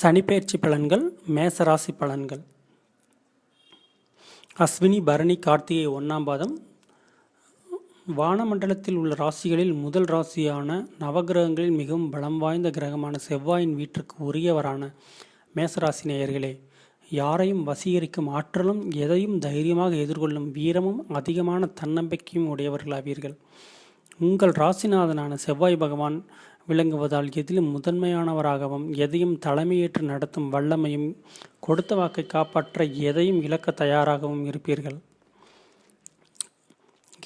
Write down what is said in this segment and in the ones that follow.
சனிப்பெயர்ச்சி பலன்கள் மேசராசி பலன்கள். அஸ்வினி பரணி கார்த்திகை ஒன்றாம் பாதம். வானமண்டலத்தில் உள்ள ராசிகளில் முதல் ராசியான நவகிரகங்களில் மிகவும் பலம் வாய்ந்த கிரகமான செவ்வாயின் வீட்டிற்கு உரியவரான மேசராசி நேயர்களே யாரையும் வசீகரிக்கும் ஆற்றலும் எதையும் தைரியமாக எதிர்கொள்ளும் வீரமும் அதிகமான தன்னம்பிக்கையும் உடையவர்களாவீர்கள். உங்கள் ராசிநாதனான செவ்வாய் பகவான் விளங்குவதால் எதிலும் முதன்மையானவராகவும் எதையும் தலைமையேற்று நடத்தும் வல்லமையும் கொடுத்த வாக்கை காப்பாற்ற எதையும் இழக்க தயாராகவும் இருப்பீர்கள்.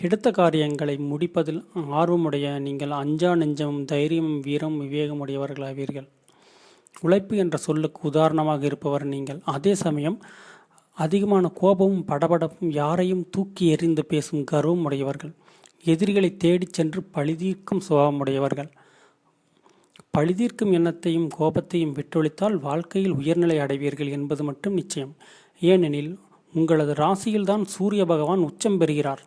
எடுத்த காரியங்களை முடிப்பதில் ஆர்வமுடைய நீங்கள் அஞ்சா நெஞ்சமும் தைரியமும் வீரமும் விவேகமுடையவர்களாவீர்கள். உழைப்பு என்ற சொல்லுக்கு உதாரணமாக இருப்பவர் நீங்கள். அதே சமயம் அதிகமான கோபமும் படபடப்பும் யாரையும் தூக்கி எறிந்து பேசும் கர்வம் உடையவர்கள் எதிரிகளை தேடிச் சென்று பழிதீர்க்கும் சுபாவமுடையவர்கள். பழிதீர்க்கும் எண்ணத்தையும் கோபத்தையும் விட்டொழித்தால் வாழ்க்கையில் உயர்நிலை அடைவீர்கள் என்பது மட்டும் நிச்சயம். ஏனெனில் உங்களது ராசியில்தான் சூரிய பகவான் உச்சம் பெறுகிறார்.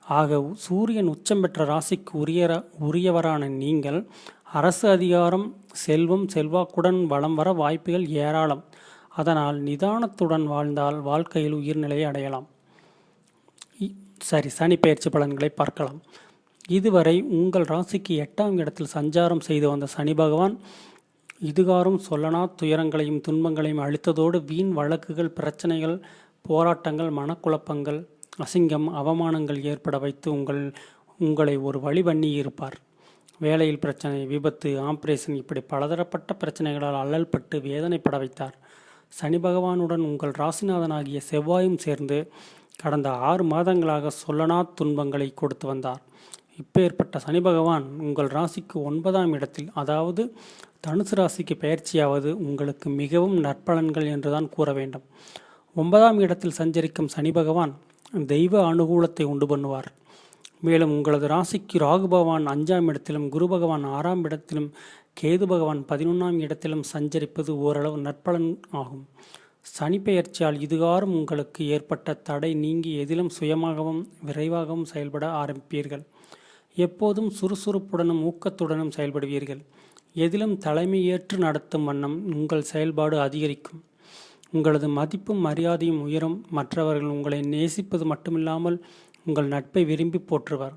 ஆக சூரியன் உச்சம் பெற்ற ராசிக்கு உரிய உரியவரான நீங்கள் அரசு அதிகாரம் செல்வம் செல்வாக்குடன் வளம் வர வாய்ப்புகள் ஏராளம். அதனால் நிதானத்துடன் வாழ்ந்தால் வாழ்க்கையில் உயிர்நிலையை அடையலாம். இ- சரி சனி பயிற்சி பலன்களை பார்க்கலாம். இதுவரை உங்கள் ராசிக்கு எட்டாம் இடத்தில் சஞ்சாரம் செய்து வந்த சனி பகவான் இதுகாரும் சொல்லனா துயரங்களையும் துன்பங்களையும் அளித்ததோடு வீண் வழக்குகள் பிரச்சனைகள் போராட்டங்கள் மனக்குழப்பங்கள் அசிங்கம் அவமானங்கள் ஏற்பட வைத்து உங்கள் உங்களை ஒரு வழி பண்ணி இருப்பார். வேலையில் பிரச்சனை விபத்து ஆப்ரேஷன் இப்படி பலதரப்பட்ட பிரச்சனைகளால் அல்லல்பட்டு வேதனைப்பட வைத்தார். சனி பகவானுடன் உங்கள் ராசிநாதனாகிய செவ்வாயும் சேர்ந்து கடந்த ஆறு மாதங்களாக சொல்லனா துன்பங்களை கொடுத்து வந்தார். இப்பேற்பட்ட சனி பகவான் உங்கள் ராசிக்கு ஒன்பதாம் இடத்தில் அதாவது தனுசு ராசிக்கு பயிற்சியாவது உங்களுக்கு மிகவும் நற்பலன்கள் என்றுதான் கூற வேண்டும். ஒன்பதாம் இடத்தில் சஞ்சரிக்கும் சனி பகவான் தெய்வ அனுகூலத்தை உண்டு பண்ணுவார். மேலும் உங்களது ராசிக்கு ராகு பகவான் அஞ்சாம் இடத்திலும் குரு பகவான் ஆறாம் இடத்திலும் கேது பகவான் பதினொன்றாம் இடத்திலும் சஞ்சரிப்பது ஓரளவு நற்பலன் ஆகும். சனி பெயர்ச்சியால் இதுகாரும் உங்களுக்கு ஏற்பட்ட தடை நீங்கி எதிலும் சுயமாகவும் விரைவாகவும் செயல்பட ஆரம்பிப்பீர்கள். எப்போதும் சுறுசுறுப்புடனும் ஊக்கத்துடனும் செயல்படுவீர்கள். எதிலும் தலைமையேற்று நடத்தும் வண்ணம் உங்கள் செயல்பாடு அதிகரிக்கும். உங்களது மதிப்பும் மரியாதையும் உயரும். மற்றவர்கள் உங்களை நேசிப்பது மட்டுமில்லாமல் உங்கள் நட்பை விரும்பி போற்றுவர்.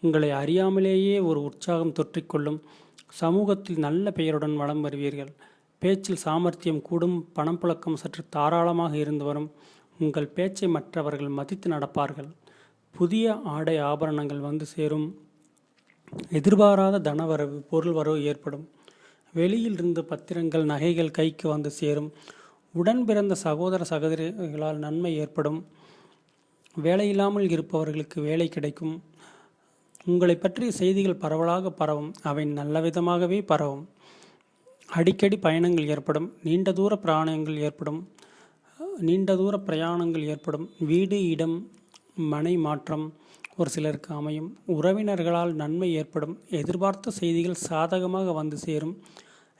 உங்களை அறியாமலேயே ஒரு உற்சாகம் தொற்றிக்கொள்ளும். சமூகத்தில் நல்ல பெயருடன் வளம் வருவீர்கள். பேச்சில் சாமர்த்தியம் கூடும். பணம் புழக்கம் சற்று தாராளமாக இருந்து வரும். உங்கள் பேச்சை மற்றவர்கள் மதித்து நடப்பார்கள். புதிய ஆடை ஆபரணங்கள் வந்து சேரும். எதிர்பாராத தனவரவு பொருள் வரவு ஏற்படும். வெளியில் இருந்து பத்திரங்கள் நகைகள் கைக்கு வந்து சேரும். உடன் பிறந்த சகோதர சகோதரிகளால் நன்மை ஏற்படும். வேலையில்லாமல் இருப்பவர்களுக்கு வேலை கிடைக்கும். உங்களை பற்றிய செய்திகள் பரவலாக பரவும். அவை நல்ல விதமாகவே பரவும். அடிக்கடி பயணங்கள் ஏற்படும். நீண்ட தூர பிராணங்கள் ஏற்படும். நீண்ட தூர பிரயாணங்கள் ஏற்படும். வீடு இடம் மனை மாற்றம் ஒரு சிலருக்கு அமையும். உறவினர்களால் நன்மை ஏற்படும். எதிர்பார்த்த செய்திகள் சாதகமாக வந்து சேரும்.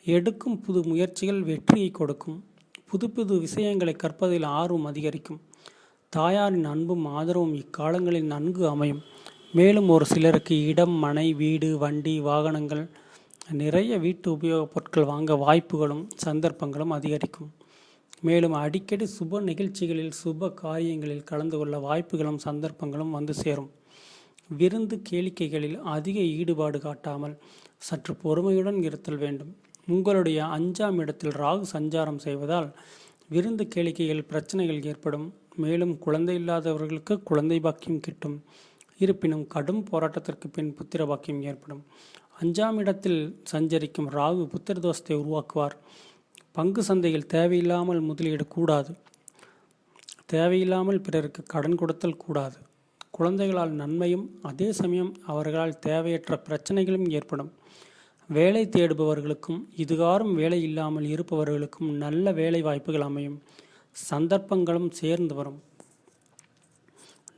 எடுக்கும் புது முயற்சிகள் வெற்றியை கொடுக்கும். புது புது விஷயங்களை கற்பதில் ஆர்வம் அதிகரிக்கும். தாயாரின் அன்பும் ஆதரவும் இக்காலங்களில் நன்கு அமையும். மேலும் ஒரு சிலருக்கு இடம் மனை வீடு வண்டி வாகனங்கள் நிறைய வீட்டு உபயோகப் பொருட்கள் வாங்க வாய்ப்புகளும் சந்தர்ப்பங்களும் அதிகரிக்கும். மேலும் அடிக்கடி சுப நிகழ்ச்சிகளில் சுப காரியங்களில் கலந்து கொள்ள வாய்ப்புகளும் சந்தர்ப்பங்களும் வந்து சேரும். விருந்து கேளிக்கைகளில் அதிக ஈடுபாடு காட்டாமல் சற்று பொறுமையுடன் இருத்தல் வேண்டும். உங்களுடைய அஞ்சாம் இடத்தில் ராகு சஞ்சாரம் செய்வதால் விருந்து கேளிக்கைகள் பிரச்சனைகள் ஏற்படும். மேலும் குழந்தை இல்லாதவர்களுக்கு குழந்தை பாக்கியம் கிட்டும். இருப்பினும் கடும் போராட்டத்திற்கு பின் புத்திர பாக்கியம் ஏற்படும். அஞ்சாம் இடத்தில் சஞ்சரிக்கும் ராகு புத்திர தோஷத்தை உருவாக்குவார். பங்கு சந்தையில் தேவையில்லாமல் முதலீடு கூடாது. தேவையில்லாமல் பிறருக்கு கடன் கொடுத்தல் கூடாது. குழந்தைகளால் நன்மையும் அதே சமயம் அவர்களால் தேவையற்ற பிரச்சனைகளும் ஏற்படும். வேலை தேடுபவர்களுக்கும் இதுகாரும் வேலை இல்லாமல் இருப்பவர்களுக்கும் நல்ல வேலை வாய்ப்புகள் அமையும். சந்தர்ப்பங்களும் சேர்ந்து வரும்.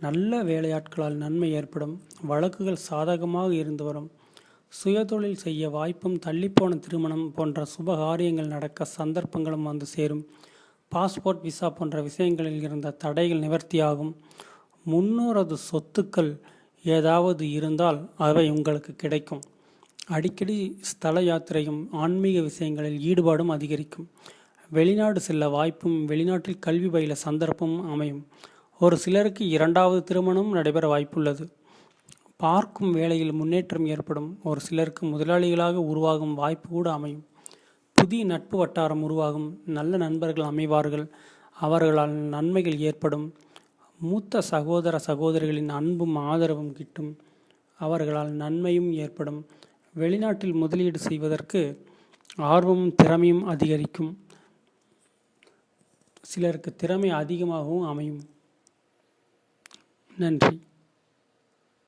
நல்ல வேலையாட்களால் நன்மை ஏற்படும். வழக்குகள் சாதகமாக இருந்து வரும். சுயதொழில் செய்ய வாய்ப்பும் தள்ளிப்போன திருமணம் போன்ற சுப காரியங்கள் நடக்க சந்தர்ப்பங்களும் வந்து சேரும். பாஸ்போர்ட் விசா போன்ற விஷயங்களில் இருந்த தடைகள் நிவர்த்தியாகும். முன்னோரது சொத்துக்கள் ஏதாவது இருந்தால் அவை உங்களுக்கு கிடைக்கும். அடிக்கடி ஸ்தல யாத்திரையும் ஆன்மீக விஷயங்களில் ஈடுபாடும் அதிகரிக்கும். வெளிநாடு செல்ல வாய்ப்பும் வெளிநாட்டில் கல்வி பயில சந்தர்ப்பமும் அமையும். ஒரு சிலருக்கு இரண்டாவது திருமணம் நடைபெற வாய்ப்புள்ளது. பார்க்கும் வேளையில் முன்னேற்றம் ஏற்படும். ஒரு சிலருக்கு முதலாளிகளாக உருவாகும் வாய்ப்பு கூட அமையும். புதிய நட்பு வட்டாரம் உருவாகும். நல்ல நண்பர்கள் அமைவார்கள். அவர்களால் நன்மைகள் ஏற்படும். மூத்த சகோதர சகோதரிகளின் அன்பும் ஆதரவும் கிட்டும். அவர்களால் நன்மையும் ஏற்படும். வெளிநாட்டில் முதலீடு செய்வதற்கு ஆர்வமும் திறமையும் அதிகரிக்கும். சிலருக்கு திறமை அதிகமாகவும் அமையும். நன்றி.